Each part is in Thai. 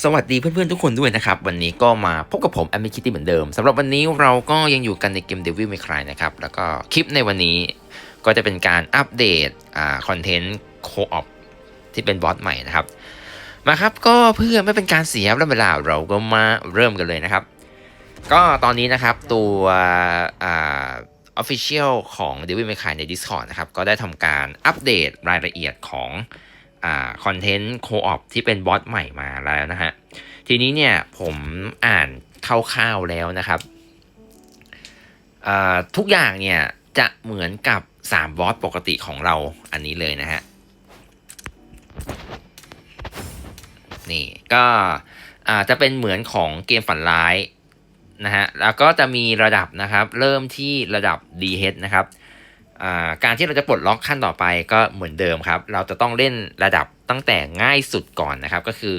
สวัสดีเพื่อนๆทุกคนด้วยนะครับ วันนี้ก็มาพบกับผมแอมมิคิตี้เหมือนเดิมสำหรับวันนี้เราก็ยังอยู่กันในเกม Devil May Cry นะครับ แล้วก็คลิปในวันนี้ก็จะเป็นการอัปเดตอ่าคอนเทนต์โคออปที่เป็นบอสใหม่นะครับ มาครับก็เพื่อไม่เป็นการเสียเวลาเราก็มาเริ่มกันเลยนะครับ ก็ตอนนี้นะครับตัวอ่า Official ของ Devil May Cry ใน Discord นะครับก็ได้ทำการอัปเดตรายละเอียดของ คอนเทนต์โคออปที่เป็นบอสใหม่มาแล้วนะฮะ ทีนี้เนี่ยผมอ่านคร่าวๆแล้วนะครับ ทุกอย่างเนี่ยจะเหมือนกับ3บอสปกติของเราอันนี้เลยนะฮะ นี่ก็จะเป็นเหมือนของเกมฝันร้ายนะฮะ แล้วก็จะมีระดับนะครับ เริ่มที่ระดับ DH นะครับ การที่เราจะปลดล็อกขั้นต่อไปก็เหมือนเดิมครับ เราจะต้องเล่นระดับตั้งแต่ง่ายสุดก่อนนะครับ ก็คือ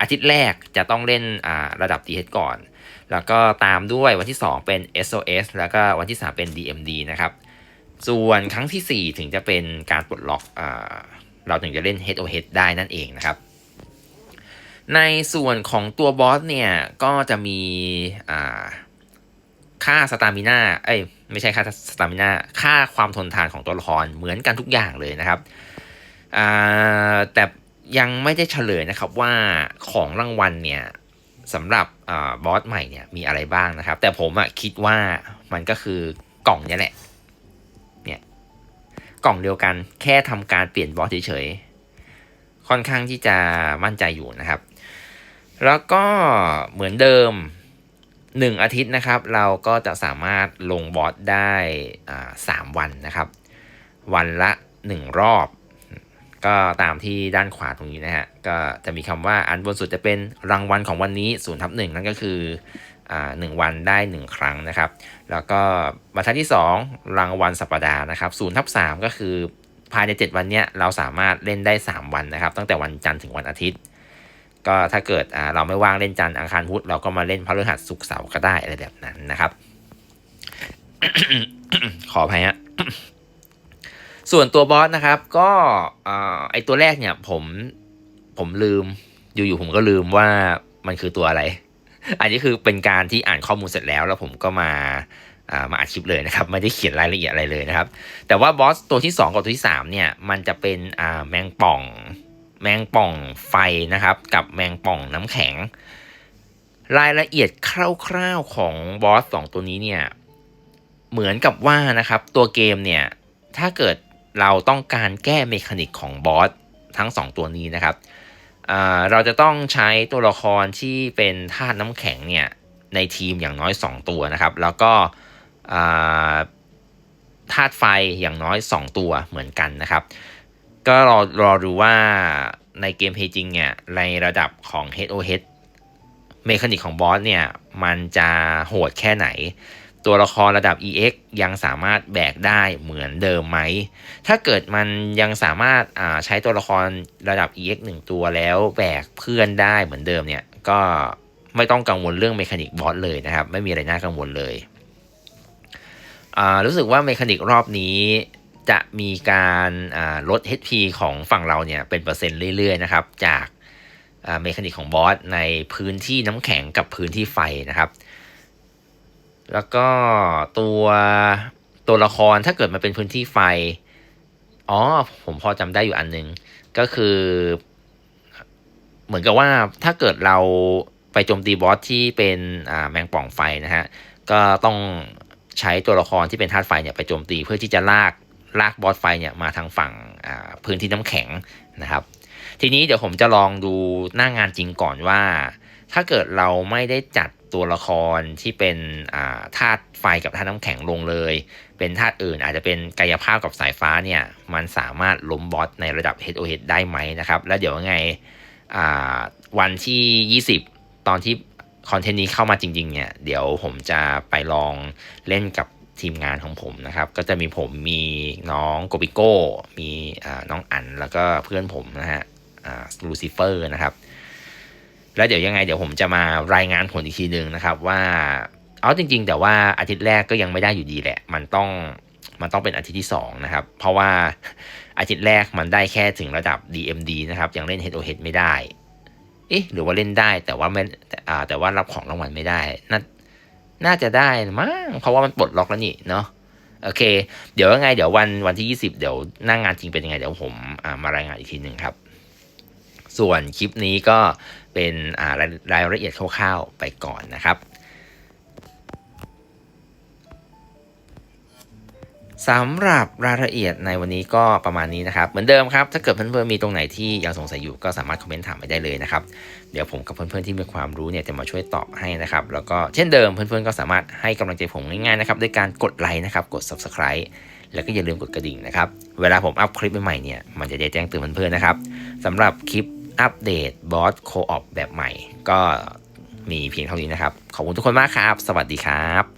อาทิตย์แรกจะต้องเล่นระดับ DH ก่อน แล้วก็ตามด้วยวันที่ 2 เป็น SOS แล้วก็วันที่ 3 เป็น DMD นะครับ ส่วนครั้งทีสี่4 ถึงจะเป็นการปลดล็อกอเราถึงจะเล่น Head o Head ได้นั่นเองนะครับ ในส่วนของตัวบอสเนี่ยก็จะมีอ่า ค่าสตามิน่าเอ้ยไม่ใช่ค่าสตามิน่าค่าความทนทานของตัวละครเหมือนกันทุกอย่างเลยนะครับแต่ยังไม่ได้เฉลยนะครับว่าของรางวัลเนี่ยสำหรับอบอสใหม่เนี่ยมีอะไรบ้างนะครับ แต่ผมอะคิดว่ามันก็คือกล่องนี้แหละเนี่ยกล่องเดียวกันแค่ทำการเปลี่ยนบอสเฉยๆค่อนข้างที่จะมั่นใจอยู่นะครับ แล้วก็เหมือนเดิม หนึ่งอาทิตย์นะครับ เราก็จะสามารถลงบอสได้สามวันนะครับ วันละหนึ่งรอบ ก็ตามที่ด้านขวาตรงนี้นะฮะก็จะมีคำว่าอันบนสุดจะเป็นรางวัลของวันนี้ศูนย์ทับหนึ่งนั่นก็คือหนึ่งวันได้หนึ่งครั้งนะครับ แล้วก็บรรทัดที่ 2 รางวัลสัปดาห์นะครับศูนย์ทับสามก็คือภายใน 7 วันเนี้ยเราสามารถเล่นได้ 3 วันนะครับ ตั้งแต่วันจันทร์ถึงวันอาทิตย์ ก็ถ้าเกิดเราไม่ว่างเล่นจันทร์อังคารพุธเราก็มาเล่นพฤหัสศุกร์เสาร์ก็ได้อะไรแบบนั้นนะครับ ขออภัยฮะส่วนตัวบอสนะครับ ก็ไอตัวแรกเนี่ย ผมผมลืม อยู่ๆผมก็ลืมว่ามันคือตัวอะไร อันนี้คือเป็นการที่อ่านข้อมูลเสร็จแล้ว แล้วผมก็มาอ่ามาอัดคลิปเลยนะครับไม่ได้เขียนรายละเอียดอะไรเลยนะครับ แต่ว่าบอสตัวที่ 2 กับตัวที่ 3 เนี่ย มันจะเป็นอ่าแมงป่อง แมงป่องไฟนะครับ กับแมงป่องน้ำแข็ง รายละเอียดคร่าวๆของบอสสองตัวนี้เนี่ย เหมือนกับว่านะครับ ตัวเกมเนี่ย ถ้าเกิดเราต้องการแก้เมคานิกของบอสทั้งสองตัวนี้นะครับเราจะต้องใช้ตัวละครที่เป็นธาตุน้ำแข็งเนี่ยในทีมอย่างน้อย 2 ตัวนะครับ แล้วก็ธาตุไฟอย่างน้อย 2 ตัวเหมือนกันนะครับ ก็รอรอดูว่าในเกมเพย์จริงเนี่ย ในระดับของ Head o Head เมคานิกของบอสเนี่ย มันจะโหดแค่ไหน ตัวละครระดับ EX ยังสามารถแบกได้เหมือนเดิมไหม ถ้าเกิดมันยังสามารถาใช้ตัวละครระดับ EX 1 ตัวแล้วแบกเพื่อนได้เหมือนเดิมเนี่ย ก็ไม่ต้องกังวลเรื่องเมคานิกบอสเลยนะครับ ไม่มีอะไรน่ากังวลเลย รู้สึกว่าเมคานิกรอบนี้ จะมีการลด HP ของฝั่งเราเนี่ยเป็นเปอร์เซ็นต์เรื่อยๆนะครับจากเมคานิกของบอสในพื้นที่น้ำแข็งกับพื้นที่ไฟนะครับ แล้วก็ตัวตัวละครถ้าเกิดมันเป็นพื้นที่ไฟ อ๋อ ผมพอจำได้อยู่อันนึง ก็คือ เหมือนกับว่าถ้าเกิดเราไปโจมตีบอสที่เป็นแมงป่องไฟนะฮะ ก็ต้องใช้ตัวละครที่เป็นธาตุไฟเนี่ยไปโจมตีเพื่อที่จะลาก ลากบอสไฟเนี่ยมาทางฝั่งพื้นที่น้ำแข็งนะครับ ทีนี้เดี๋ยวผมจะลองดูหน้างานจริงก่อนว่า ถ้าเกิดเราไม่ได้จัดตัวละครที่เป็นธาตุไฟกับธาตุน้ำแข็งลงเลย เป็นธาตุอื่นอาจจะเป็นกายภาพกับสายฟ้าเนี่ยมันสามารถล้มบอสในระดับ Head o Head ได้ไหมนะครับ แล้วเดี๋ยวไงวันที่ 20 ตอนที่คอนเทนต์นี้เข้ามาจริงๆเนี่ยเดี๋ยวผมจะไปลองเล่นกับ ทีมงานของผมนะครับ ก็จะมีผมมีน้องโกบิโก้ มีน้องอันแล้วก็เพื่อนผมนะฮะลูซิเฟอร์นะครับ แล้วเดี๋ยวยังไงเดี๋ยวผมจะมารายงานผลอีกทีหนึ่งนะครับว่าเอาจริง ๆ แต่ว่าอาทิตย์แรกก็ยังไม่ได้อยู่ดีแหละ มันต้องมันต้องเป็นอาทิตย์ที่2นะครับ เพราะว่าอาทิตย์แรกมันได้แค่ถึงระดับ DMD นะครับ ยังเล่น Head o Head ไม่ได้ เอ๊ะ หรือว่าเล่นได้แต่ว่าไม่แต่อ่าแต่ว่ารับของรางวัลไม่ได้น่า น่าจะได้มั้งเพราะว่ามันปลดล็อกแล้วนี่เนาะโอเค เดี๋ยวยังไง เดี๋ยววันวันที่ 20 เดี๋ยวหน้างงานจริงเป็นยังไง เดี๋ยวผมอ่ามารายงานอีกทีหนึ่งครับ ส่วนคลิปนี้ก็เป็นอ่ารายรายละเอียดคร่าวๆไปก่อนนะครับ สำหรับรายละเอียดในวันนี้ก็ประมาณนี้นะครับ เหมือนเดิมครับ ถ้าเกิดเพื่อนๆมีตรงไหนที่ยังสงสัยอยู่ก็สามารถคอมเมนต์ถามไปได้เลยนะครับ เดี๋ยวผมกับเพื่อนๆที่มีความรู้เนี่ยจะมาช่วยตอบให้นะครับ แล้วก็เช่นเดิมเพื่อนๆก็สามารถให้กำลังใจผมง่ายๆนะครับด้วยการกดไลค์นะครับ กด subscribe แล้วก็อย่าลืมกดกระดิ่งนะครับ เวลาผมอัพคลิปใหม่ๆเนี่ยมันจะได้แจ้งเตือนเพื่อนๆนะครับสำหรับคลิปอัปเดตบอสโคออปแบบใหม่ ก็มีเพียงเท่านี้นะครับ ขอบคุณทุกคนมากครับ สวัสดีครับ